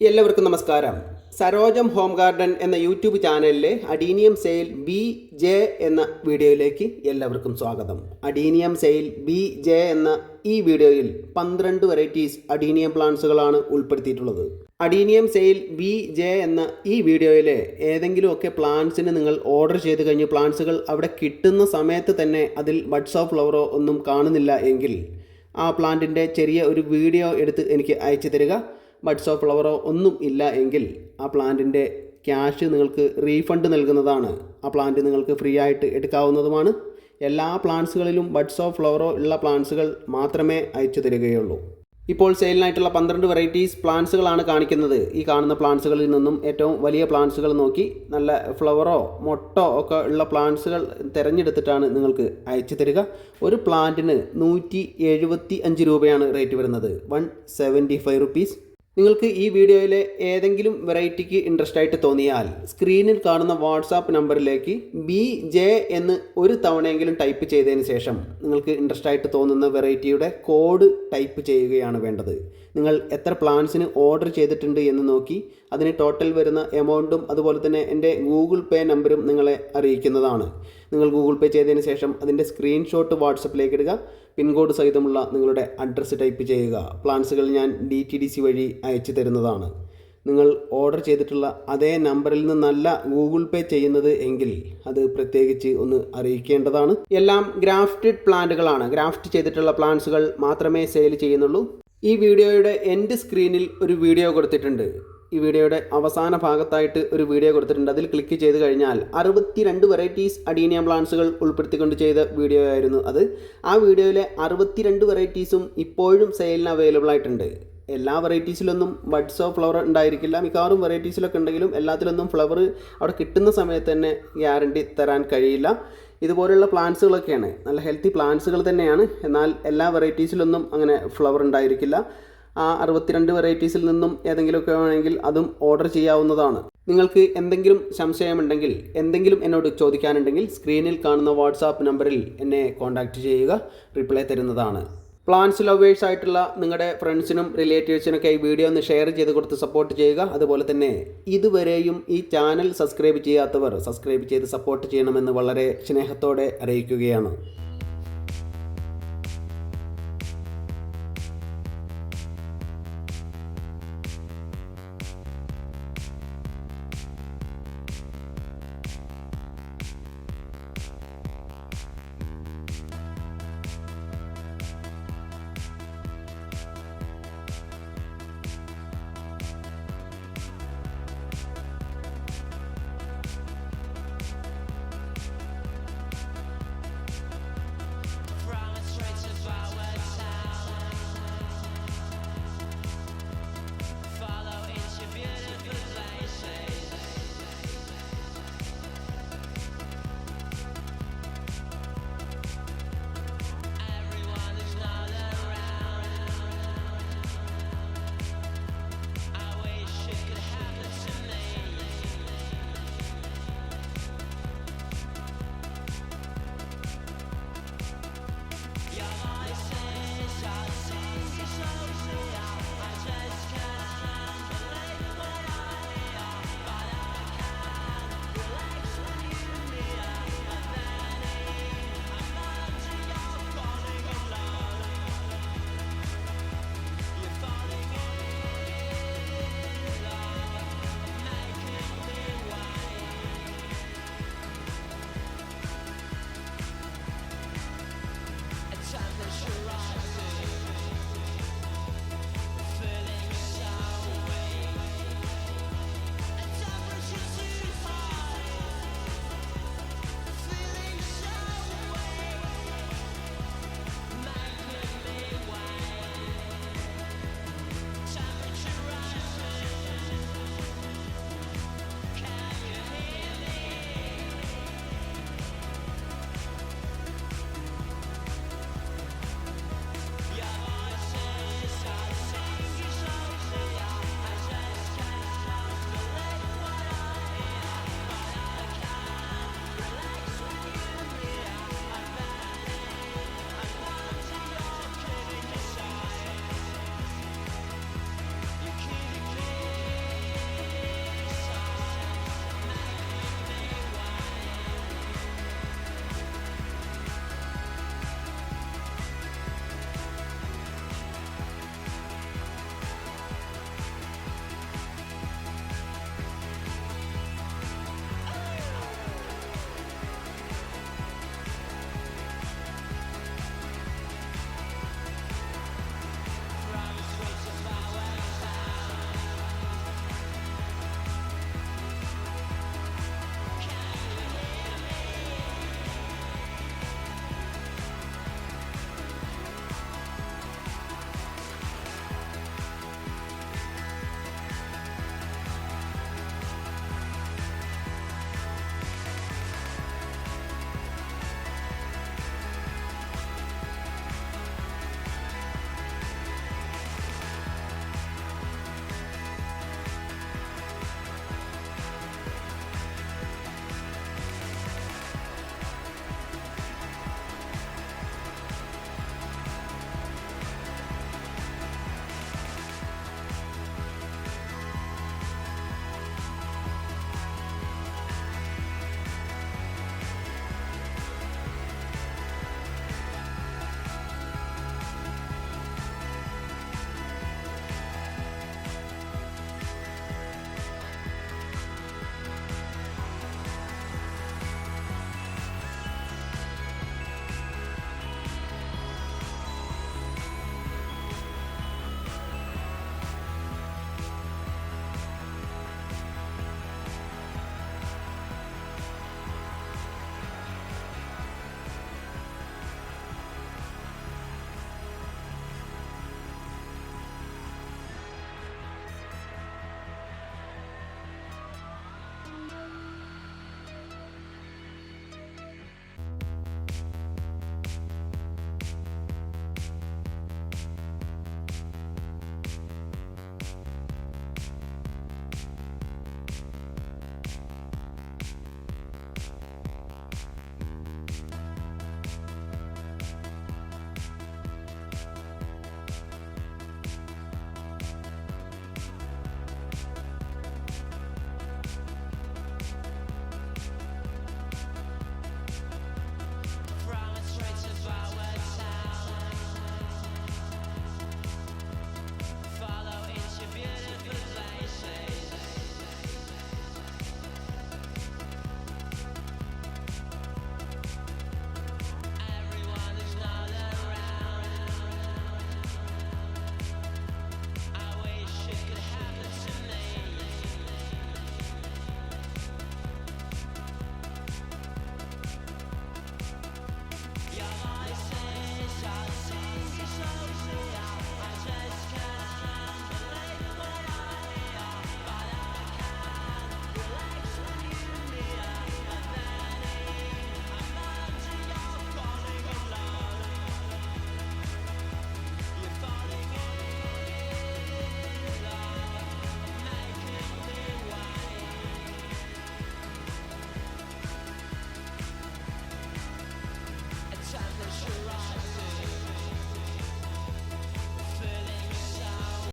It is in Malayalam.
എല്ലാവർക്കും നമസ്കാരം. സരോജം ഹോം ഗാർഡൻ എന്ന യൂട്യൂബ് ചാനലിലെ അഡീനിയം സെയിൽ ബി ജെ എന്ന വീഡിയോയിലേക്ക് എല്ലാവർക്കും സ്വാഗതം. അഡീനിയം സെയിൽ ബി ജെ എന്ന ഈ വീഡിയോയിൽ പന്ത്രണ്ട് വെറൈറ്റീസ് അഡീനിയം പ്ലാന്റ്സുകളാണ് ഉൾപ്പെടുത്തിയിട്ടുള്ളത്. അഡീനിയം സെയിൽ ബി ജെ എന്ന ഈ വീഡിയോയിലെ ഏതെങ്കിലുമൊക്കെ പ്ലാന്റ്സിന് നിങ്ങൾ ഓർഡർ ചെയ്ത് കഴിഞ്ഞ് പ്ലാന്റ്സുകൾ അവിടെ കിട്ടുന്ന സമയത്ത് തന്നെ അതിൽ ബഡ്സ് ഓഫ് ഫ്ലവറോ ഒന്നും കാണുന്നില്ല എങ്കിൽ ആ പ്ലാന്റിന്റെ ചെറിയ ഒരു വീഡിയോ എടുത്ത് എനിക്ക് അയച്ചു തരിക. ബഡ്സ് ഫ്ലവറോ ഒന്നും ഇല്ല എങ്കിൽ ആ പ്ലാന്റിന്റെ ക്യാഷ് നിങ്ങൾക്ക് റീഫണ്ട് നൽകുന്നതാണ്. ആ പ്ലാന്റ് നിങ്ങൾക്ക് ഫ്രീ ആയിട്ട് എടുക്കാവുന്നതുമാണ്. എല്ലാ പ്ലാന്റ്സുകളിലും ബഡ്സ് ഫ്ലവറോ ഉള്ള പ്ലാന്റ്സുകൾ മാത്രമേ അയച്ചു തരികയുള്ളൂ. ഇപ്പോൾ സെയിലിനായിട്ടുള്ള പന്ത്രണ്ട് വെറൈറ്റീസ് പ്ലാന്റ്സുകളാണ് കാണിക്കുന്നത്. ഈ കാണുന്ന പ്ലാന്റ്സുകളിൽ നിന്നും ഏറ്റവും വലിയ പ്ലാന്റ്സുകൾ നോക്കി നല്ല ഫ്ലവറോ മൊട്ടോ ഒക്കെ ഉള്ള പ്ലാന്റ്സുകൾ തിരഞ്ഞെടുത്തിട്ടാണ് നിങ്ങൾക്ക് അയച്ചു തരിക. ഒരു പ്ലാന്റിന് നൂറ്റി രൂപയാണ് റേറ്റ് വരുന്നത്. വൺ സെവന്റി ഫൈവ് റുപ്പീസ് നിങ്ങൾക്ക് ഈ വീഡിയോയിലെ ഏതെങ്കിലും വെറൈറ്റിക്ക് ഇൻട്രസ്റ്റ് ആയിട്ട് തോന്നിയാൽ സ്ക്രീനിൽ കാണുന്ന വാട്സാപ്പ് നമ്പറിലേക്ക് ബി ജെ എന്ന് ഒരു തവണയെങ്കിലും ടൈപ്പ് ചെയ്തതിന് ശേഷം നിങ്ങൾക്ക് ഇൻട്രസ്റ്റ് ആയിട്ട് തോന്നുന്ന വെറൈറ്റിയുടെ കോഡ് ടൈപ്പ് ചെയ്യുകയാണ് വേണ്ടത്. നിങ്ങൾ എത്ര പ്ലാൻസിന് ഓർഡർ ചെയ്തിട്ടുണ്ട് എന്ന് നോക്കി അതിന് ടോട്ടൽ വരുന്ന എമൗണ്ടും അതുപോലെ തന്നെ എന്റെ ഗൂഗിൾ പേ നമ്പറും നിങ്ങളെ അറിയിക്കുന്നതാണ്. നിങ്ങൾ ഗൂഗിൾ പേ ചെയ്തതിന് ശേഷം അതിന്റെ സ്ക്രീൻഷോട്ട് വാട്സപ്പിലേക്ക് ഇടുക. പിൻകോഡ് സഹിതമുള്ള നിങ്ങളുടെ അഡ്രസ്സ് ടൈപ്പ് ചെയ്യുക. പ്ലാൻസുകൾ ഞാൻ ഡി ടി ഡി സി വഴി അയച്ചു തരുന്നതാണ്. നിങ്ങൾ ഓർഡർ ചെയ്തിട്ടുള്ള അതേ നമ്പറിൽ നിന്നല്ല ഗൂഗിൾ പേ ചെയ്യുന്നത് എങ്കിൽ അത് പ്രത്യേകിച്ച് ഒന്ന് അറിയിക്കേണ്ടതാണ്. എല്ലാം ഗ്രാഫ്റ്റഡ് പ്ലാന്റുകളാണ് ഗ്രാഫ്റ്റ് ചെയ്തിട്ടുള്ള പ്ലാന്റ്സുകൾ മാത്രമേ സെയിൽ ചെയ്യുന്നുള്ളൂ. ഈ വീഡിയോയുടെ എൻഡ് സ്ക്രീനിൽ ഒരു വീഡിയോ കൊടുത്തിട്ടുണ്ട്. ഈ വീഡിയോയുടെ അവസാന ഭാഗത്തായിട്ട് ഒരു വീഡിയോ കൊടുത്തിട്ടുണ്ട്. അതിൽ ക്ലിക്ക് ചെയ്ത് കഴിഞ്ഞാൽ അറുപത്തിരണ്ട് വെറൈറ്റീസ് അഡീനിയ പ്ലാന്റ്സുകൾ ഉൾപ്പെടുത്തിക്കൊണ്ട് ചെയ്ത വീഡിയോ ആയിരുന്നു അത്. ആ വീഡിയോയിലെ അറുപത്തിരണ്ട് വെറൈറ്റീസും ഇപ്പോഴും സെയിലിന് അവൈലബിൾ ആയിട്ടുണ്ട്. എല്ലാ വെറൈറ്റീസിലൊന്നും ബഡ്സ് ഓഫ് ഫ്ലവർ ഉണ്ടായിരിക്കില്ല. മിക്കവാറും വെറൈറ്റീസിലൊക്കെ ഉണ്ടെങ്കിലും എല്ലാത്തിലൊന്നും ഫ്ലവർ അവിടെ കിട്ടുന്ന സമയത്ത് തന്നെ ഗ്യാരണ്ടി തരാൻ കഴിയില്ല. ഇതുപോലുള്ള പ്ലാന്റ്സുകളൊക്കെയാണ്. നല്ല ഹെൽത്തി പ്ലാന്റ്സുകൾ തന്നെയാണ്. എന്നാൽ എല്ലാ വെറൈറ്റീസിലൊന്നും അങ്ങനെ ഫ്ലവർ ഉണ്ടായിരിക്കില്ല. ആ അറുപത്തിരണ്ട് വെറൈറ്റീസിൽ നിന്നും ഏതെങ്കിലുമൊക്കെ വേണമെങ്കിൽ അതും ഓർഡർ ചെയ്യാവുന്നതാണ്. നിങ്ങൾക്ക് എന്തെങ്കിലും സംശയമുണ്ടെങ്കിൽ എന്തെങ്കിലും എന്നോട് ചോദിക്കാനുണ്ടെങ്കിൽ സ്ക്രീനിൽ കാണുന്ന വാട്സാപ്പ് നമ്പറിൽ എന്നെ കോൺടാക്റ്റ് ചെയ്യുക. റിപ്ലൈ തരുന്നതാണ്. പ്ലാൻസ് ലവേഴ്സ് ആയിട്ടുള്ള നിങ്ങളുടെ ഫ്രണ്ട്സിനും റിലേറ്റീവ്സിനൊക്കെ ഈ വീഡിയോ ഒന്ന് ഷെയർ ചെയ്ത് കൊടുത്ത് സപ്പോർട്ട് ചെയ്യുക. അതുപോലെ തന്നെ ഇതുവരെയും ഈ ചാനൽ സബ്സ്ക്രൈബ് ചെയ്യാത്തവർ സബ്സ്ക്രൈബ് ചെയ്ത് സപ്പോർട്ട് ചെയ്യണമെന്ന് വളരെ സ്നേഹത്തോടെ അറിയിക്കുകയാണ്.